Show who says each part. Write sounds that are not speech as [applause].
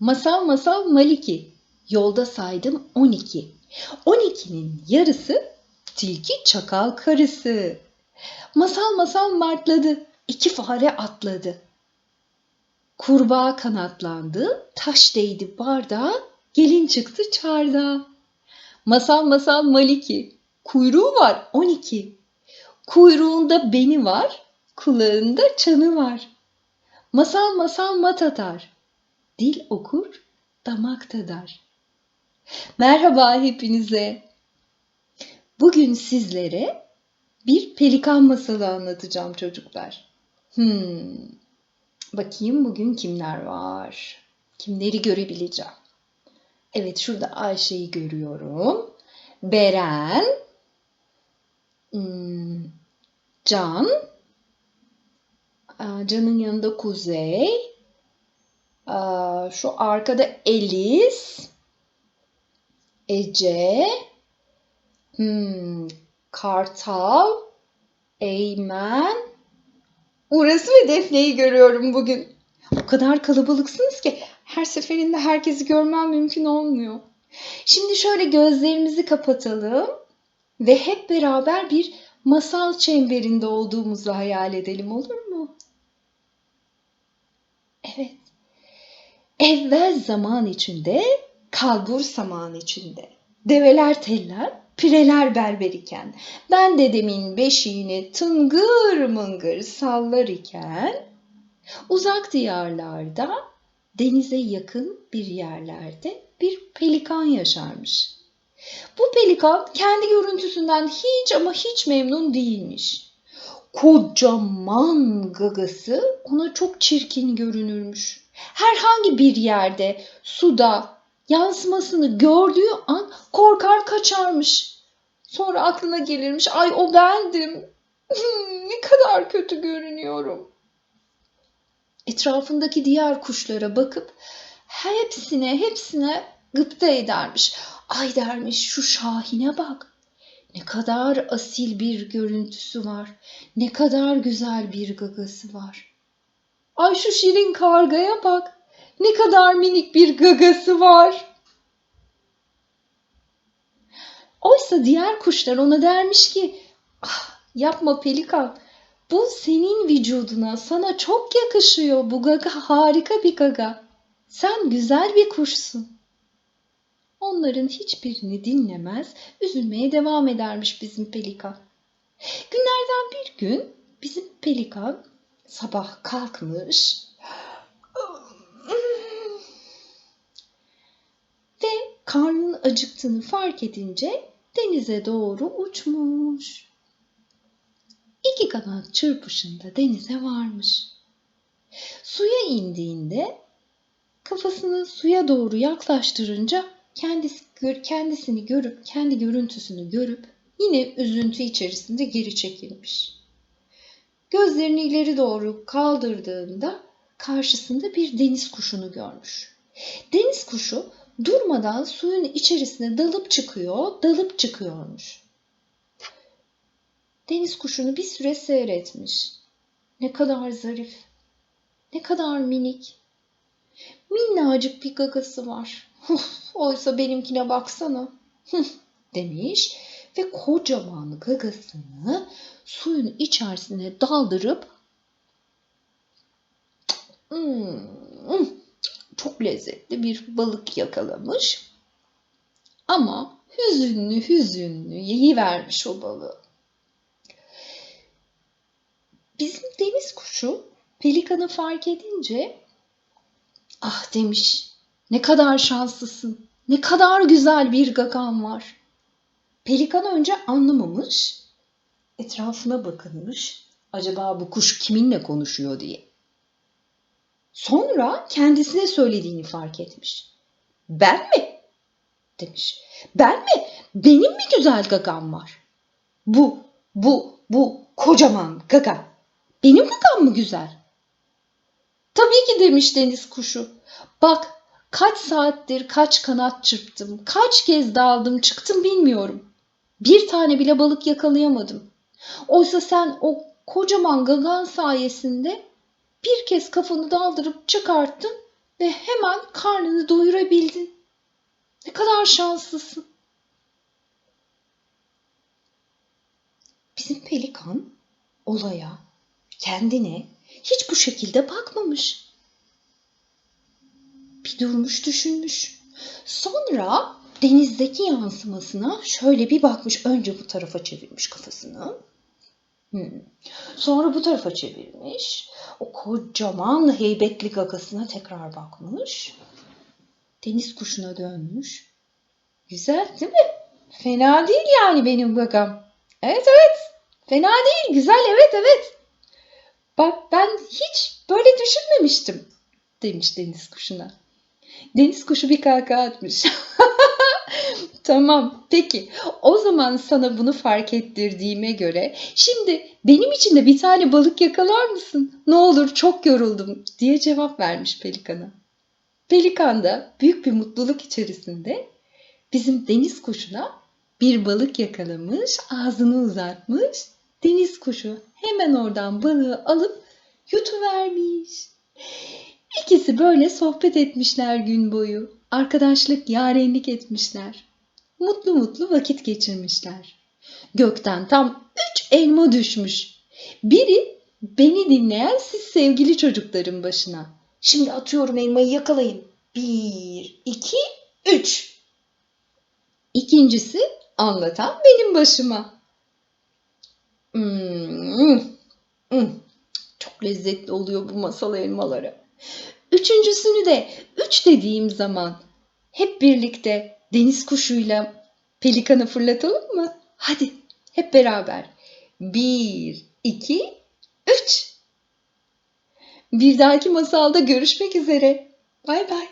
Speaker 1: Masal masal Maliki. Yolda saydım 12. 12'nin yarısı tilki çakal karısı. Masal masal martladı. iki fare atladı. Kurbağa kanatlandı, taş değdi bardağa, gelin çıktı çardağa. Masal masal Maliki. Kuyruğu var 12. Kuyruğunda beni var, kulağında çanı var. Masal masal mat atar. Dil okur, damak tadar. Merhaba hepinize. Bugün sizlere bir pelikan masalı anlatacağım çocuklar. Hmm. Bakayım bugün kimler var? Kimleri görebileceğim? Evet şurada Ayşe'yi görüyorum. Beren, hmm, Can, Can'ın yanında Kuzey, şu arkada Elis, Ece, hmm, Kartal, Eymen, Uras ve Defne'yi görüyorum bugün. O kadar kalabalıksınız ki her seferinde herkesi görmem mümkün olmuyor. Şimdi şöyle gözlerimizi kapatalım ve hep beraber bir masal çemberinde olduğumuzu hayal edelim olur mu? Evet. Evvel zaman içinde, kalbur saman içinde. Develer teller, pireler berber iken, ben dedemin beşiğini tıngır mıngır sallar iken, uzak diyarlarda, denize yakın bir yerlerde bir pelikan yaşarmış. Bu pelikan kendi görüntüsünden hiç ama hiç memnun değilmiş. Kocaman gagası ona çok çirkin görünürmüş. Herhangi bir yerde, suda yansımasını gördüğü an korkar kaçarmış. Sonra aklına gelirmiş, ay o bendim. [laughs] ne kadar kötü görünüyorum. Etrafındaki diğer kuşlara bakıp hepsine hepsine gıpta edermiş. Ay dermiş şu Şahin'e bak. Ne kadar asil bir görüntüsü var. Ne kadar güzel bir gagası var. Ay şu şirin kargaya bak. Ne kadar minik bir gagası var. Oysa diğer kuşlar ona dermiş ki, ah, yapma pelikan, bu senin vücuduna, sana çok yakışıyor. Bu gaga harika bir gaga. Sen güzel bir kuşsun. Onların hiçbirini dinlemez, üzülmeye devam edermiş bizim pelikan. Günlerden bir gün bizim pelikan sabah kalkmış ve karnının acıktığını fark edince denize doğru uçmuş. İki kanat çırpışında denize varmış. Suya indiğinde kafasını suya doğru yaklaştırınca kendisi, kendisini görüp, kendi görüntüsünü görüp yine üzüntü içerisinde geri çekilmiş. Gözlerini ileri doğru kaldırdığında karşısında bir deniz kuşunu görmüş. Deniz kuşu durmadan suyun içerisine dalıp çıkıyor, dalıp çıkıyormuş. Deniz kuşunu bir süre seyretmiş. Ne kadar zarif, ne kadar minik. Minnacık bir gagası var. Oysa benimkine baksana. demiş ve kocaman gagasını suyun içerisine daldırıp hmm, çok lezzetli bir balık yakalamış. Ama hüzünlü hüzünlü yiyivermiş o balığı. Bizim deniz kuşu pelikanı fark edince ah demiş ne kadar şanslısın, ne kadar güzel bir gagan var. Pelikan önce anlamamış, etrafına bakınmış, acaba bu kuş kiminle konuşuyor diye. Sonra kendisine söylediğini fark etmiş. Ben mi? demiş. Ben mi? Benim mi güzel gagam var? Bu, bu, bu kocaman gaga. Benim gagam mı güzel? Tabii ki demiş deniz kuşu. Bak kaç saattir kaç kanat çırptım, kaç kez daldım çıktım bilmiyorum. Bir tane bile balık yakalayamadım. Oysa sen o kocaman gagan sayesinde bir kez kafanı daldırıp çıkarttın ve hemen karnını doyurabildin. Ne kadar şanslısın. Bizim pelikan olaya, kendine hiç bu şekilde bakmamış. Bir durmuş düşünmüş. Sonra denizdeki yansımasına şöyle bir bakmış. Önce bu tarafa çevirmiş kafasını. Hmm. Sonra bu tarafa çevirmiş. O kocaman heybetli gagasına tekrar bakmış. Deniz kuşuna dönmüş. Güzel değil mi? Fena değil yani benim gagam. Evet evet. Fena değil. Güzel evet evet. Bak ben hiç böyle düşünmemiştim demiş deniz kuşuna. Deniz kuşu bir kahkaha atmış. [laughs] tamam peki o zaman sana bunu fark ettirdiğime göre şimdi benim için de bir tane balık yakalar mısın? Ne olur çok yoruldum diye cevap vermiş pelikana. Pelikan da büyük bir mutluluk içerisinde bizim deniz kuşuna bir balık yakalamış, ağzını uzatmış. Deniz kuşu hemen oradan balığı alıp yutuvermiş. İkisi böyle sohbet etmişler gün boyu. Arkadaşlık, yarenlik etmişler. Mutlu mutlu vakit geçirmişler. Gökten tam üç elma düşmüş. Biri beni dinleyen siz sevgili çocukların başına. Şimdi atıyorum elmayı yakalayın. Bir, iki, üç. İkincisi anlatan benim başıma. Hmm, hmm. Çok lezzetli oluyor bu masal elmaları. Üçüncüsünü de üç dediğim zaman hep birlikte deniz kuşuyla pelikanı fırlatalım mı? Hadi hep beraber. Bir, iki, üç. Bir dahaki masalda görüşmek üzere. Bay bay.